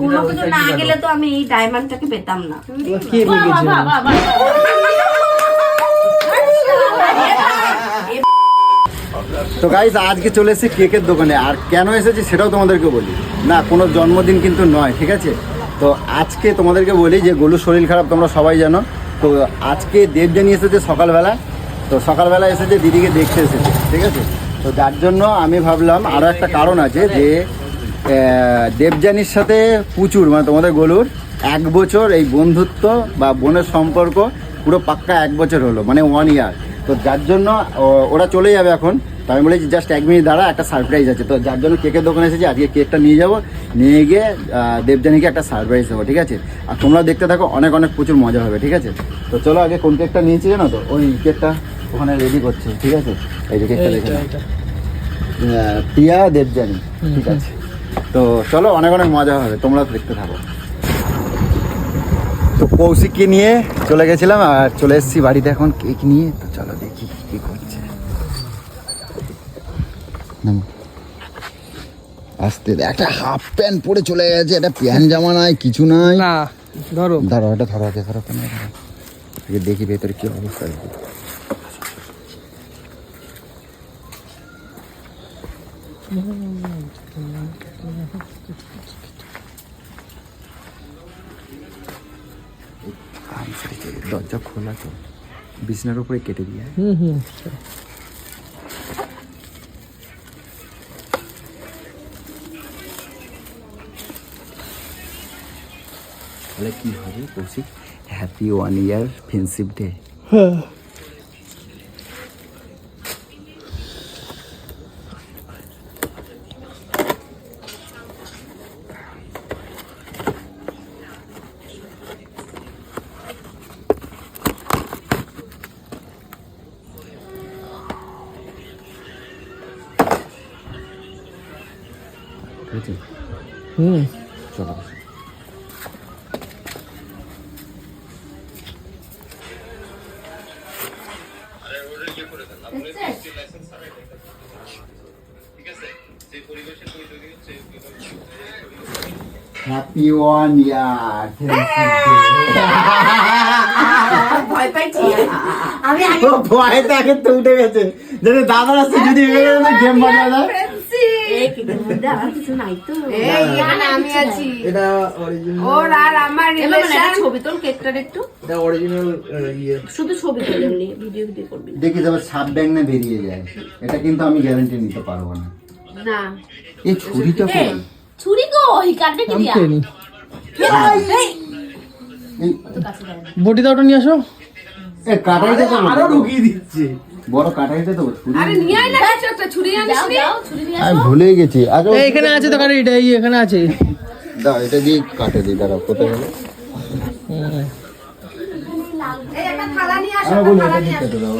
কোনো কিছু না গেলে তো আমি এই ডায়মন্ডটাকে পেতাম না। কে তো গাইজ আজকে চলে এসেছি কেকের দোকানে। আর কেন এসেছি সেটাও তোমাদেরকে বলি। না কোনো জন্মদিন কিন্তু নয় ঠিক আছে? তো আজকে তোমাদেরকে বলি যে গলুর শরীর খারাপ তোমরা সবাই জানো। তো আজকে দেবজানি এসেছে সকালবেলা। তো সকালবেলা এসেছে দিদিকে দেখতে এসেছে ঠিক আছে? তো যার জন্য আমি ভাবলাম আরও একটা কারণ আছে যে দেবযানীর সাথে প্রচুর মানে তোমাদের গলুর এক বছর এই বন্ধুত্ব বা বোনের সম্পর্ক পুরো পাক্কা এক বছর হলো মানে ওয়ান ইয়ার তো যার জন্য ওরা চলে যাবে এখন। তো আমি বলেছি জাস্ট এক মিনিট দাঁড়া একটা সারপ্রাইজ আছে। তো যার জন্য কেকের দোকানে এসেছি আজকে কেকটা নিয়ে যাব। নিয়ে গিয়ে দেবযানীকে একটা সারপ্রাইজ দেবো ঠিক আছে? আর তোমরা দেখতে থাকো অনেক অনেক প্রচুর মজা হবে ঠিক আছে? তো চলো আগে কোন কেকটা নিয়েছি জানো তো? ওই কেকটা ওখানে রেডি করছে ঠিক আছে? এই যে কেকটা দেখে প্রিয়া দেবযানী ঠিক আছে? তো চলো অনেক অনেক মজা হবে তোমরা দেখতে থাকো। তো কৌশিককে নিয়ে চলে গেছিলাম আর চলে এসেছি বাড়িতে এখন কেক নিয়ে তো চলো দেখি কি করছে। আসতে একটা হাফ প্যান্ট পরে চলে গেছে একটা প্যান্ট জামা নাই কিছু নাই না ধরো। ধরো এটা ধরো আগে ধরো দেখি ভেতরে কি অবস্থা আছে আম ফেটেছে, দরজা খোলা তো বিছনার উপরে কেটে দিয়ে হুম হুম তাহলে কি হবে Kaushik happy one year friendship day ঠিক হুম চলো হ্যাপি ওয়ান ইয়ার ভয় পাইছি। আমি আগে ভয় তাকে তো উঠে গেছে। যদি দাদা আসছে যদি গেম বানিয়ে দেয়। দেখি যাবে সাপ ব্যাং না বেরিয়ে যায়। এটা কিন্তু আমি গ্যারান্টি নিতে পারব না। না। এই ছুরিটা কই? ছুরি গো ওই কাটবে কি দিয়া? খেয়ে নি এই। বটিটা ওটা নিয়ে আসো। এ কাটাইতে তো আরও ঢুকিয়ে দিচ্ছে। বড় কাটাইতে তো আরে নিয়ে আয় না কিছু একটা ছুরি আনিস নি? যাও ছুরি নিয়ে আমি ভুলে গেছি। এই এখানে আছে তো কারে এটা এখানে আছে। দাও এটা দিয়ে কাটে দিই দাঁড়াও কোথায় গেল? এই একটা থালা নিয়ে আসো আমি বলি একটা এটা থালা নিয়ে আসো। দাও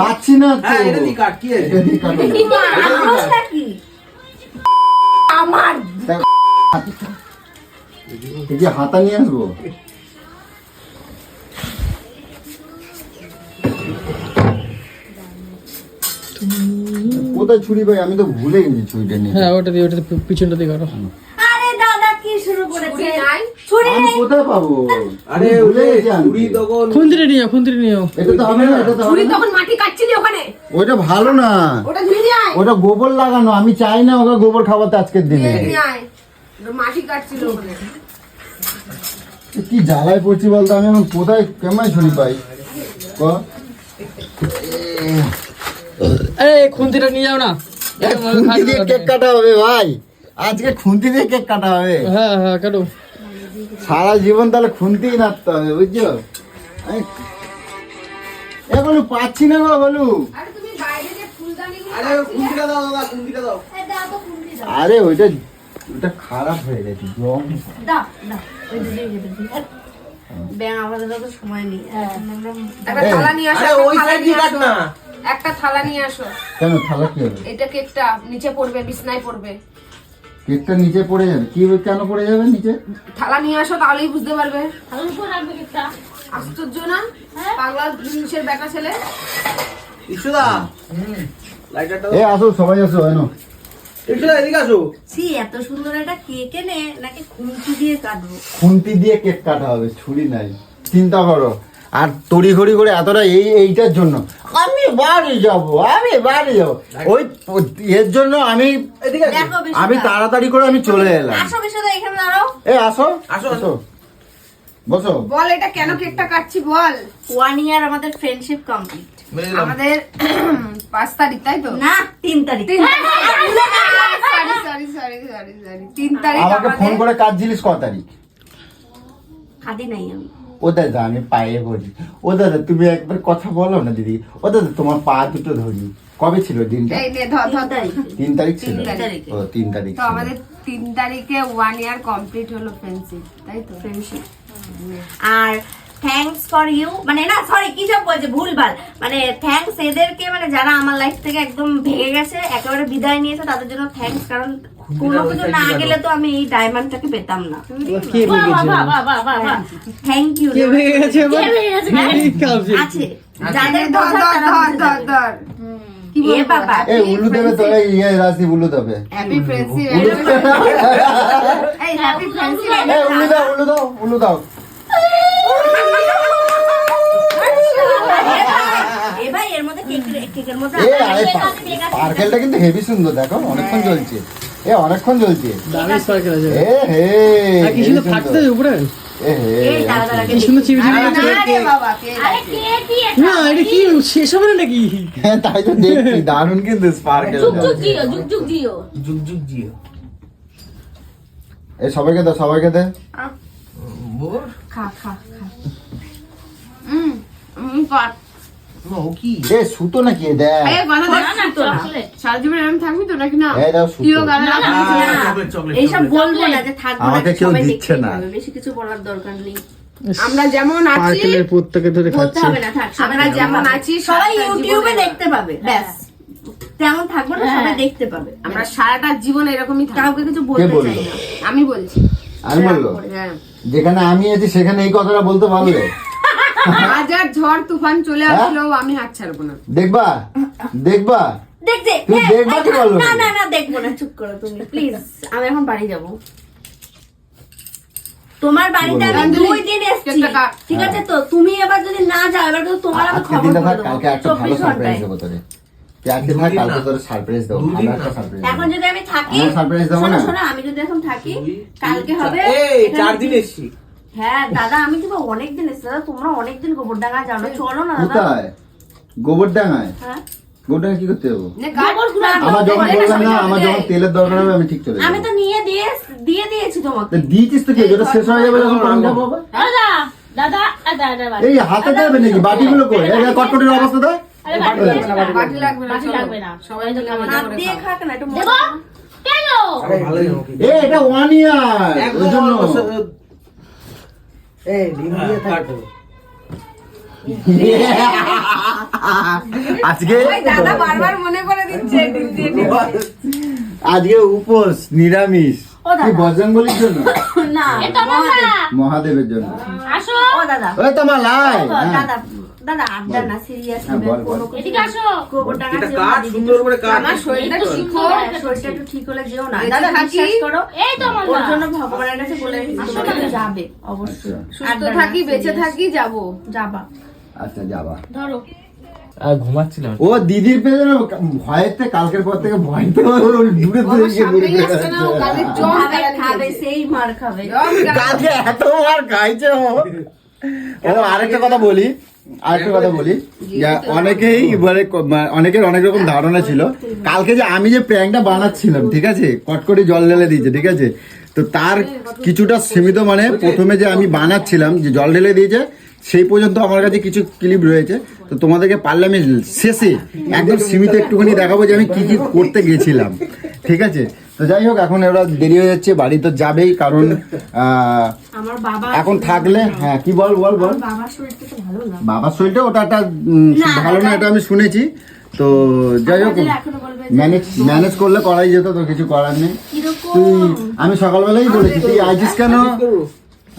পাচ্ছি না তো। হ্যাঁ এটা দিয়ে কাট কি এটা দিয়ে কাটো। আওয়াজটা কি? আমার এই যে হাতা নিয়ে আসব? কোথায় ছুরি ভাই? আমি তো ভুলে গেছি ছুরিটা নিয়ে। হ্যাঁ ওটা দিয়ে ওটা পিছনটা দিয়ে করো আরে দাদা কি শুরু করেছে? ছুরি নাই। আমি কোথায় পাবো? আরে ভুলে আনতে। তখন নিও খুন্তিরে নিও এটা তো হবে না এটা তো ছুরি তখন মাটি কাটছিলি ওখানে। ওটা ভালো না। ওটা ধুয়ে ওটা গোবর লাগানো। আমি চাই না ওকে গোবর খাওয়াতে আজকের দিনে। মাটি কাটছিল ওখানে। কি জ্বালায় পড়ছি বলতো? আমি এখন কোথায় কেমন ছুরি পাই? ক? এই খুন্তিটা নিয়ে যাও না। খুন্তি দিয়ে কেক কাটা হবে ভাই। আজকে খুন্তি দিয়ে কেক কাটা হবে। হ্যাঁ হ্যাঁ কাটো। সারা জীবন তাহলে খুন্তিই নাড়তে হবে বুঝছ? এ বলু পাচ্ছি না গো বলু। আরে তুমি বাইরে যে ফুলদানি আরে কুন্দিটা দাও দাদা কুন্দিটা দাও। এই দাও তো খুন্তি দাও। আরে ওইটা ওইটা খারাপ হয়ে গেছে জং ব্যাং আমাদের তো সময় নেই। একটা থালা নিয়ে আসো ওই সাইড দিয়ে কাট না। একটা থালা নিয়ে আসো। কেন থালা কি হবে? এটা কেকটা নিচে পড়বে বিছনায় পড়বে। কেকটা নিচে পড়ে যাবে। কি কেন পড়ে যাবে নিচে? থালা নিয়ে আসো তাহলেই বুঝতে পারবে। তাহলে উপর রাখবে কেকটা। আশ্চর্য না? পাগলা জিনিসের বেটা ছেলে। ইসুদা এ আসো সবাই আসো এনো একটু এদিকে আসো। ছি এত সুন্দর একটা কেক এনে নাকি খুন্তি দিয়ে কাটবো। খুন্তি দিয়ে কেক কাটা হবে ছুরি নাই। চিন্তা করো। আর তড়িঘড়ি করে এতটা এই এইটার জন্য। আমি বাড়ি যাব আমি বাড়ি যাব। ওই এর জন্য আমি। আমি তাড়াতাড়ি করে আমি চলে এলাম। আসো এখানে দাঁড়াও। এ আসো। আসো, আসো বসো। বল এটা কেন কেকটা কাটছি বল। ওয়ান ইয়ার আমাদের ফ্রেন্ডশিপ কমপ্লিট। আমাদের পাঁচ তারিখ তাই তো? না তিন তারিখ। Sorry sorry sorry sorry sorry তিন তারিখ আমাকে ফোন করে কাজ জিনিস ক তারিখ? খাদি নাই আমি। ও দাদা আমি পায়ে পড়ি ও দাদা তুমি একবার কথা বলো না দিদি। ও দাদা তোমার পা দুটো ধরি। কবে ছিল দিনটা? এই ধর ধর। তিন তারিখ। তিন তারিখ ছিল? তিন তারিখে। ও তিন তারিখ তো আমাদের তিন তারিখে ওয়ান ইয়ার কমপ্লিট হলো ফ্রেন্ডশিপ তাই তো? ফ্রেন্ডশিপ আর থ্যাঙ্কস ফর ইউ মানে না সরি কি সব বলছে ভুলভাল। মানে থ্যাঙ্কস এদেরকে মানে যারা আমার লাইফ থেকে একদম ভেঙে গেছে একেবারে বিদায় নিয়েছে তাদের জন্য থ্যাঙ্কস কারণ কোনো কিছু না গেলে তো আমি এই ডায়মন্ডটাকে পেতাম না। থ্যাংক ইউ ভেঙে গেছে? এবার এই কাউকে। আছে। যাদের কি বাবা এ উল্লু দেবে তো ইয়ে রাজদীপ উল্লু দেবে। হ্যাপি ফ্রেন্ডশিপ এই হ্যাপি ফ্রেন্ডশিপ এ উল্লু দাও উল্লু দাও এবার এর মধ্যে কেক কেকের মধ্যে এ আবার আরে কেক আছে, কেক আছে, পার্কেলটা কিন্তু হেভি সুন্দর দেখো অনেকক্ষণ জ্বলছে। এ অনেকক্ষণ জ্বলছে। দামি এ হে কি সুন্দর। ফাটতে উপরে? এ হে এই দাঁড়া দাঁড়া কি সুন্দর চিবি চিবি না করছে। রে বাবা কে না এটা কি শেষ হবে না নাকি? হ্যাঁ তাই তো দেখছি কিন্তু স্পার্কেল এ সবাইকে দে সবাইকে দে। খা খা খা। হুম সুতো নাকি? দেখ। আমাকে কেউ দিচ্ছে না। বেশি কিছু বলার দরকার নেই। আমরা যেমন আছি প্রত্যেকে ধরে হবে না থাক আমরা যেমন আছি সবাই ইউটিউবে দেখতে পাবে। ব্যাস। তেমন থাকব না সবাই দেখতে পাবে। আমরা সারাটা জীবন এরকমই কাউকে কিছু বলতে চাই না। আমি বলছি। আমি বলল? হ্যাঁ। যেখানে আমি আছি সেখানে এই কথাটা বলতে পারলে হাজার ঝড় তুফান চলে হ্যাঁ? আসলেও আমি হাত ছাড়বো না। দেখবা? দেখবা? তুমি হ্যাঁ, দেখবা কি বলল? না না না দেখব না চুপ করো তুমি প্লিজ আমি এখন বাড়ি যাব। তোমার বাড়িতে আমি দুই দিন এসেছি ঠিক আছে তো? তুমি এবার যদি না যাও এবার কিন্তু তোমার আমি খবর থাক কালকে একটা ভালো সারপ্রাইজ দেবো তোরে। আজকে কালকে তোর সারপ্রাইজ দেবো ভালো একটা সারপ্রাইজ এখন যদি আমি থাকি surprise দেবো না? শোনো আমি যদি এখন থাকি কালকে হবে এই চার দিন এসছি। হ্যাঁ দাদা আমি কিন্তু অনেকদিন দাদা তোমরা অনেকদিন গোবরডাঙ্গা যাও না চলো না দাদা। কোথায়? গোবরডাঙ্গায়? হ্যাঁ। গোবরডাঙ্গা কি করতে যাব? আমার যখন বললাম না আমার যখন তেলের দরকার হবে আমি ঠিক চলে আমি তো নিয়ে দিয়ে দিয়ে দিয়েছি তোমাকে। দিয়েছিস তো কি? যেটা শেষ হয়ে যাবে যখন পান খাব দাদা দাদা আ, দাদা দাদা এই হাতে দেবে নাকি? বাটিগুলো কই? এই কটকটির অবস্থা দেয় বাটি এই, আছে না, বাটি লাগবে না বাটি লাগবে না। সবাই তো খাবে হাত দিয়ে খাক না একটু দেবো? কেন? আরে ভালোই হবে এটা ওয়ান ইয়ার ওই জন্য। এই ডিম দিয়ে কাটো আজকে দাদা বারবার মনে করে দিচ্ছে ডিম দিয়ে আজকে উপোস নিরামিষ। কি বজরঙ্গলির জন্য? না এটা আমার না। মহাদেবের জন্য। আসো। ও দাদা। ওই তোমার লাই। হ্যাঁ। দাদা। দাদা আড্ডা না সিরিয়াস হ্যাঁ, বল, বল। এদিকে আসো। গোবরডাঙ্গা এটা যেও না কাট সুন্দর করে কাট আমার শরীরটা ঠিক সুন্দর হোক। শরীরটা একটু ঠিক হলে যেও না। দাদা বিশ্বাস করো এই তো আমার ওর জন্য ভগবানের কাছে বলে রেখেছি তুমি কিন্তু যাবে অবশ্যই। সুস্থ থাকি বেঁচে থাকি যাব। যাবা। আচ্ছা যাবা। ধরো। ঘুমাচ্ছিলাম ও দিদির পেছনে ভয়েতে কালকের পর থেকে ভয়তে ও দূরে দূরে গিয়ে খাবে। সেই মার খাবে। কালকে এত মার খাইছে ও। ও আরেকটা কথা বলি। আরেকটা কথা বলি অনেকেই বলে অনেকের অনেক রকম ধারণা ছিল। কালকে যে আমি যে প্র্যাঙ্কটা বানাচ্ছিলাম ঠিক আছে? কটকটি জল ঢেলে দিয়েছে ঠিক আছে? তো তার কিছুটা সীমিত মানে প্রথমে যে আমি বানাচ্ছিলাম যে জল ঢেলে দিয়েছে সেই পর্যন্ত আমার কাছে কিছু ক্লিপ রয়েছে। তো তোমাদেরকে পারলে আমি শেষে একদম সীমিত একটুখানি দেখাবো যে আমি কি কি করতে গেছিলাম ঠিক আছে? তো যাই হোক এখন এরা দেরি হয়ে যাচ্ছে বাড়ি তো যাবেই কারণ আহ, আমার বাবা এখন থাকলে হ্যাঁ কি বল বল বল? বাবার শরীরটা তো ভালো না। বাবার শরীরটা ওটা একটা ভালো না এটা আমি শুনেছি। তো যাই হোক ম্যানেজ ম্যানেজ করলে করাই যেত তো কিছু করার নেই। তুই আমি সকালবেলাই বলেছি তুই আইছিস কেন?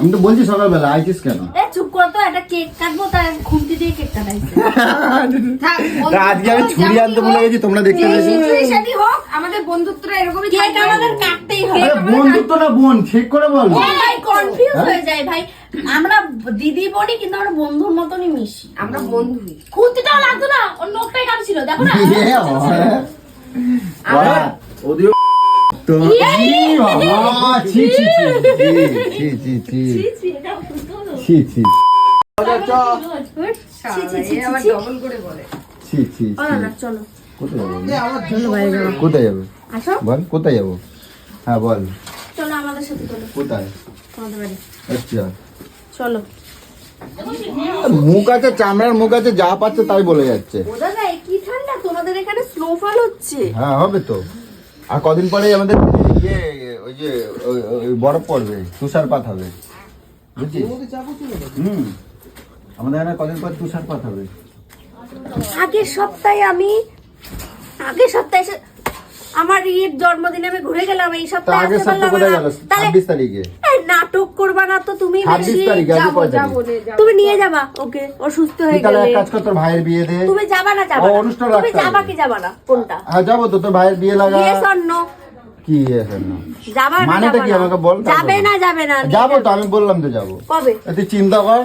আমি তো বলছি সকালবেলা আইছিস কেন? এ চুপ করো তো একটা কেক কাটবো তার খুন্তি দিয়ে কেক কাটাইছে। আজকে আমি বন্ধুত্ব ছুরি আনতে ভুলে গেছি তোমরা দেখতে যেমন পেয়েছি সেটি হোক আমাদের বন্ধুত্বটা এরকমই কেক আমাদের কাটতেই হবে বন্ধুত্ব না বোন ঠিক করে বল। ভাই কনফিউজ হ্যাঁ? হয়ে যায় ভাই। আমরা দিদি বলি কিন্তু আমরা বন্ধুর মতনই মিশি। আমরা বন্ধুই। খুঁতিটাও লাগতো না ওর নোখটাই কাটছিল দেখো না? বাবা। বাবা, ওদিও তো ই বাবা, ছি ছি ছি কোথায় যাবে? কোথায় যাবে? আসো। বল কোথায় যাব? হ্যাঁ বল। চলো আমাদের সাথে চলো। কোথায়? তোমাদের বাড়ি। আচ্ছা। চলো। মুখ আছে চামড়ার মুখ আছে যা পাচ্ছে তাই বলে যাচ্ছে। যায় কি ঠান্ডা? তোমাদের এখানে স্নোফল হচ্ছে। হ্যাঁ হবে তো। আর কদিন পরে আমাদের ইয়ে ওই যে বরফ পড়বে তুষারপাত হবে। বুঝছিস হুম। আমাদের এখানে কদিন পর তুষারপাত হবে। আগের সপ্তাহে আমি, আগের সপ্তাহে আমার ঈদ জন্মদিনে আমি ঘুরে গেলাম এই সপ্তাহে আসতে পারলাম না। গেল? তাহলে ছাব্বিশ তারিখে। নাটক করবা না তো তুমি বেশি যাব যাব। তুমি নিয়ে যাবা ওকে ও সুস্থ হয়ে গেলে। কাজ কর তোর ভাইয়ের বিয়ে দে। তুমি যাবা না যাবা অনুষ্ঠান তুমি যাবা কি যাবা না কোনটা? হ্যাঁ যাব তো তোর ভাইয়ের বিয়ে লাগা। ইয়েস অর নো কি না? যাবা না মানেটা কি আমাকে বল যাবে না যাবে না যাব তো আমি বললাম তো যাব। কবে? তুই চিন্তা কর।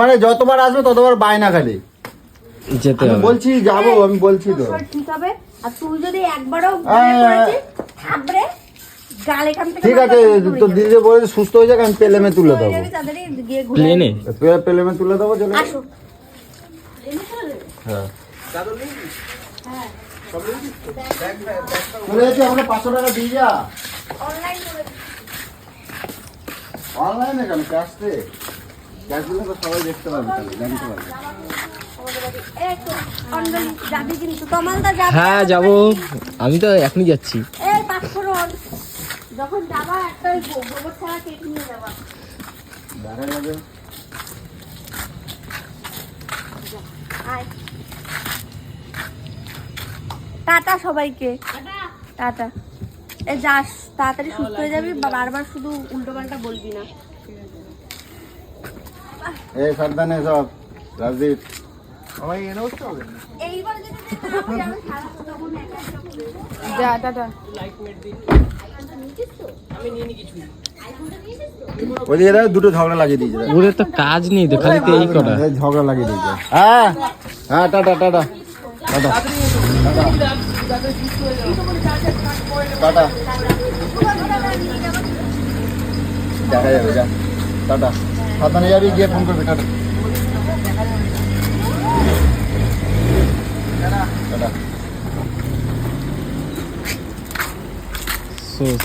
মানে যতবার আসবে ততবার বায়না খালি। যেতে বলছি যাব আমি বলছি তো। ঠিক হবে? আর তুই যদি একবারও ঠিক আছে পর্যন্ত তোর দিদি বলে সুস্থ হয়ে যাক আমি পেলেমে তুলে দেবো। প্লেনে? পেলেমে তুলে দেবো চলে হ্যাঁ। চলে যাচ্ছি আমরা পাঁচশো টাকা দিয়ে যা। অনলাইনে কেন? ক্যাশ? ক্যাশ দিলে তো সবাই দেখতে পাবে তাহলে জানতে পারবে। এই হ্যাঁ যাব। আমি তো এখনই যাচ্ছি। যখন যাবা একটা গোবর ছাড়া কেক নিয়ে যাবা। দেখা যাবে আয়। টাটা সবাইকে। টাটা। এ যাস তাড়াতাড়ি সুস্থ হয়ে যাবি বারবার শুধু উল্টো পাল্টা বলবি না। এ সাবধানে সব। রাজদীপ। এইবার যদি না হয়ে যাবে সারা তখন একা একা বলব। যা টাটা ওইদিকে দেখো দুটো ঝগড়া লাগিয়ে দিয়েছে। ওদের তো কাজ নেই তো খালি তো এই করা এই ঝগড়া লাগিয়ে দিয়েছে। হ্যাঁ হ্যাঁ টাটা টাটা টাটা টাটা দেখা যাবে যা টাটা। সাবধানে যাবি গিয়ে ফোন করবি টাটা।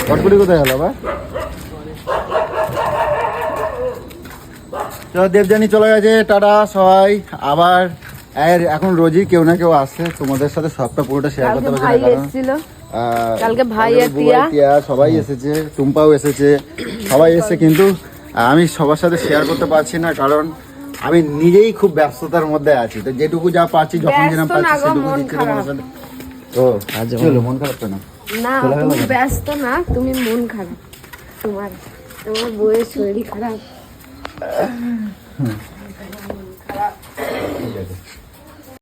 কটকুটি কোথায় গেল আবার চলো দেবজানি চলে গেছে টাটা সবাই। আবার এর এখন রোজই কেউ না কেউ আসছে তোমাদের সাথে সবটা পুরোটা শেয়ার করতে পারছি না কারণ কালকে ভাই আর। টিয়া। সবাই এসেছে টুম্পাও এসেছে সবাই এসেছে কিন্তু আমি সবার সাথে শেয়ার করতে পারছি না কারণ আমি নিজেই খুব ব্যস্ততার মধ্যে আছি। তো যেটুকু যা পাচ্ছি যখন যেরকম পাচ্ছি সেটুকু মন দিচ্ছি তোমার সাথে ও আজ চলো মন খারাপ না না না তুমি ব্যস্ত না তুমি মন খারাপ। তোমার তোমার বউয়ের শরীর খারাপ। ঠিক আছে।